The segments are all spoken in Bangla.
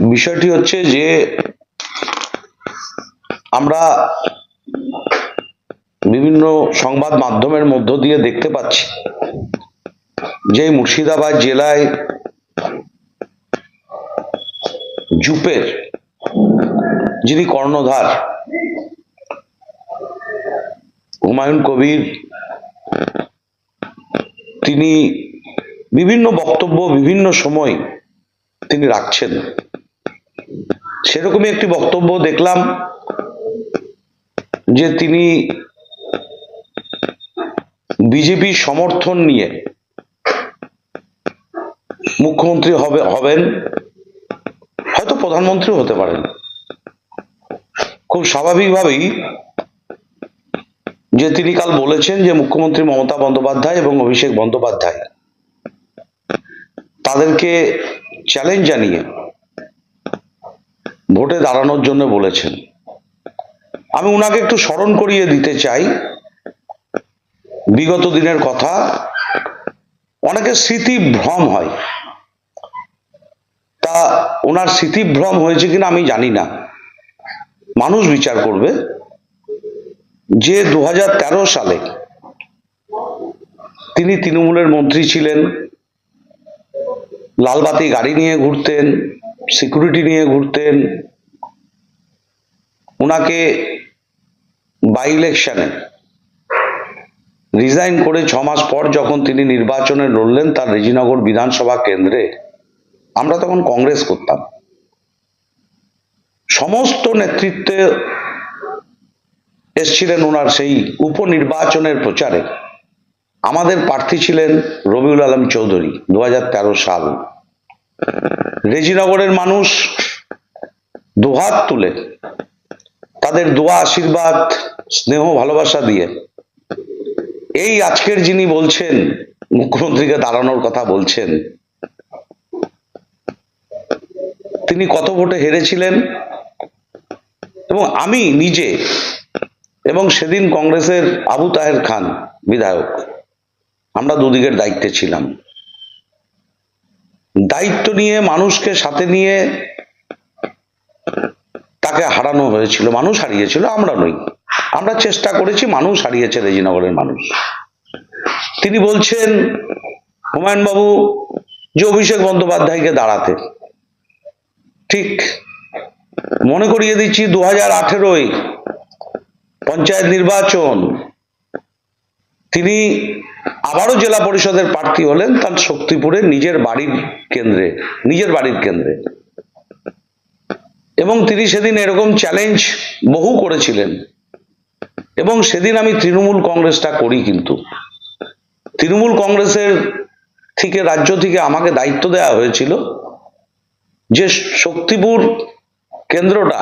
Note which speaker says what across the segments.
Speaker 1: বিষয়টি হচ্ছে যে আমরা বিভিন্ন সংবাদ মাধ্যমের মধ্য দিয়ে দেখতে পাচ্ছি যে মুর্শিদাবাদ জেলায় জুপের যিনি কর্ণধার, হুমায়ুন কবির, তিনি বিভিন্ন বক্তব্য বিভিন্ন সময় তিনি রাখছেন। সেরকমই একটি বক্তব্য দেখলাম যে তিনি বিজেপি সমর্থন নিয়ে মুখ্যমন্ত্রী হবে, হবেন, হয়তো প্রধানমন্ত্রী হতে পারেন। খুব স্বাভাবিকভাবেই যে তিনি কাল বলেছেন যে মুখ্যমন্ত্রী মমতা বন্দ্যোপাধ্যায় এবং অভিষেক বন্দ্যোপাধ্যায় তাদেরকে চ্যালেঞ্জ জানিয়ে ভোটে দাঁড়ানোর জন্য বলেছেন। আমি উনাকে একটু স্মরণ করিয়ে দিতে চাই। বিগত দিনের কথা, অনেকে স্মৃতি ভ্রম হয়। তা ওনার স্মৃতিভ্রম হয়েছে কিনা আমি জানি না। মানুষ বিচার করবে যে দু হাজার তেরো সালে তিনি তৃণমূলের মন্ত্রী ছিলেন, লালবাতি গাড়ি নিয়ে ঘুরতেন সিকিউরিটি নিয়ে ঘুরতেন। ওনাকে বাই ইলেকশনে রিজাইন করে ছ মাস পর যখন তিনি নির্বাচনে লড়লেন, তার রেজিনগর বিধানসভা কেন্দ্রে আমরা তখন কংগ্রেস করতাম। সমস্ত নেতৃত্বে এসছিলেন ওনার সেই উপনির্বাচনের প্রচারে। আমাদের প্রার্থী ছিলেন রবিউল আলম চৌধুরী, দু হাজার তেরো সাল। রেজিনগরের মানুষ দুহাত তুলে তাদের দোয়া, আশীর্বাদ, স্নেহ, ভালোবাসা দিয়ে এই আজকের যিনি বলছেন, মুখ্যমন্ত্রীকে দাঁড়ানোর কথা বলছেন, তিনি কত ভোটে হেরেছিলেন? এবং আমি নিজে এবং সেদিন কংগ্রেসের আবু তাহের খান বিধায়ক, আমরা দুদিকের দায়িত্বে ছিলাম। দায়িত্ব নিয়ে মানুষকে সাথে নিয়ে তাকে হারানো হয়েছিল, মানুষ হারিয়েছিল, আমরা নই। আমরা চেষ্টা করেছি, মানুষ হারিয়েছে রেজিনগরের মানুষ। তিনি বলছেন হুমায়ুন বাবু যে অভিষেক বন্দ্যোপাধ্যায়কে দাঁড়াতে। ঠিক, মনে করিয়ে দিচ্ছি দু হাজার আঠেরোয় পঞ্চায়েত নির্বাচন, তিনি আবারও জেলা পরিষদের প্রার্থী হলেন তার শক্তিপুরে নিজের বাড়ির কেন্দ্রে, নিজের বাড়ির কেন্দ্রে। এবং তিনি সেদিন এরকম চ্যালেঞ্জ বহু করেছিলেন। এবং সেদিন আমি তৃণমূল কংগ্রেসটা করি কিন্তু। তৃণমূল কংগ্রেসের থেকে, রাজ্য থেকে আমাকে দায়িত্ব দেওয়া হয়েছিল যে শক্তিপুর কেন্দ্রটা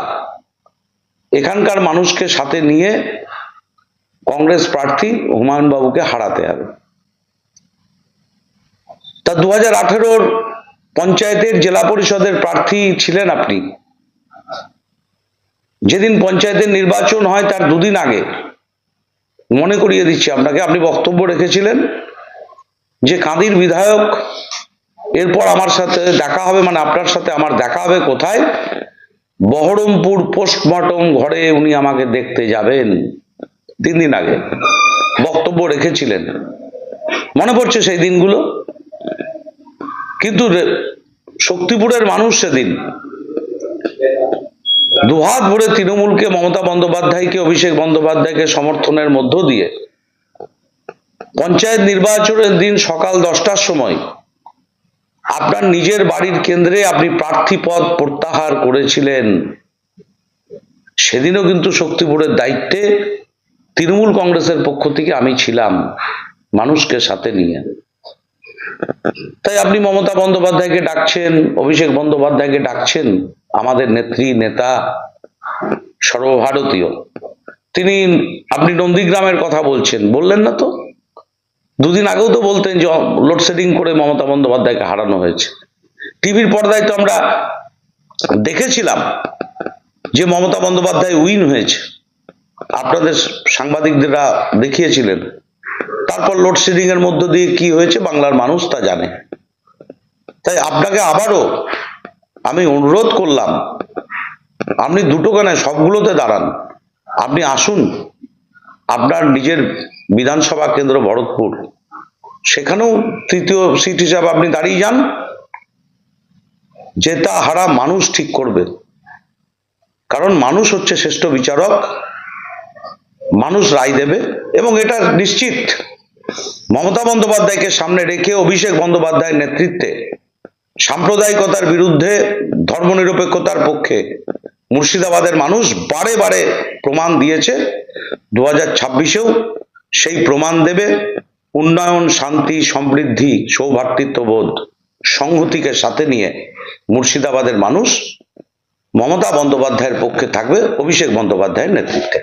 Speaker 1: এখানকার মানুষকে সাথে নিয়ে কংগ্রেস প্রার্থী হুমায়ুন বাবুকে হারাতে হবে। তা দু হাজার আঠেরোর পঞ্চায়েতের জেলা পরিষদের প্রার্থী ছিলেন আপনি। যেদিন পঞ্চায়েতের নির্বাচন হয় তার দুদিন আগে। মনে করিয়ে দিচ্ছি আপনাকে, আপনি বক্তব্য রেখেছিলেন যে কাঁদির বিধায়ক, এরপর আমার সাথে দেখা হবে মানে আপনার সাথে আমার দেখা হবে কোথায়? বহরমপুর পোস্টমর্টম ঘরে উনি আমাকে দেখতে যাবেন তিন দিন আগে। বক্তব্য রেখেছিলেন। মনে পড়ছে সেই দিনগুলো? কিন্তু শক্তিপুরের মানুষ সেদিন। দুহাত ভরে তৃণমূলকে, মমতা বন্দ্যোপাধ্যায়কে, অভিষেক বন্দ্যোপাধ্যায়কে সমর্থনের মধ্য দিয়ে পঞ্চায়েত নির্বাচনের দিন সকাল দশটার সময় আপনার নিজের বাড়ির কেন্দ্রে আপনি প্রার্থী পদ প্রত্যাহার করেছিলেন। সেদিনও কিন্তু শক্তিপুরের দায়িত্বে তৃণমূল কংগ্রেসের পক্ষ থেকে আমি ছিলাম মানুষকে সাথে নিয়ে। তাই আপনি মমতা বন্দ্যোপাধ্যায়কে ডাকছেন, অভিষেক বন্দ্যোপাধ্যায়কে ডাকছেন, আমাদের নেত্রী, নেতা, সর্বভারতীয়। তিনি, আপনি নন্দীগ্রামের কথা বলছেন, বললেন না তো? দুদিন আগেও তো বলতেন যে লোডশেডিং করে মমতা বন্দ্যোপাধ্যায়কে হারানো হয়েছে। টিভির পর্দায় তো আমরা দেখেছিলাম যে মমতা বন্দ্যোপাধ্যায় উইন হয়েছে। আপনাদের সাংবাদিকদেরা দেখিয়েছিলেন। তারপর লোডশেডিং এর মধ্য দিয়ে কি হয়েছে বাংলার মানুষ তা জানে। তাই আপনাকে আবারও আমি অনুরোধ করলাম, আপনি দুটো কেন সবগুলোতে দাঁড়ান। আপনি আসুন, আপনার নিজের বিধানসভা কেন্দ্র ভরতপুর। সেখানেও তৃতীয় সিট হিসাবে আপনি দাঁড়িয়ে যান জেতা হারা মানুষ ঠিক করবে। কারণ মানুষ হচ্ছে শ্রেষ্ঠ বিচারক, মানুষ রায় দেবে এবং এটা নিশ্চিত। মমতা বন্দ্যোপাধ্যায়কে সামনে রেখে অভিষেক বন্দ্যোপাধ্যায়ের নেতৃত্বে সাম্প্রদায়িকতার বিরুদ্ধে, ধর্মনিরপেক্ষতার পক্ষে মুর্শিদাবাদের মানুষ বারে বারে প্রমাণ দিয়েছে। দু হাজার ছাব্বিশেও সেই প্রমাণ দেবে উন্নয়ন, শান্তি, সমৃদ্ধি সৌভ্রাতৃত্ববোধ সংহতিকে সাথে নিয়ে মুর্শিদাবাদের মানুষ মমতা বন্দ্যোপাধ্যায়ের পক্ষে থাকবে অভিষেক বন্দ্যোপাধ্যায়ের নেতৃত্বে।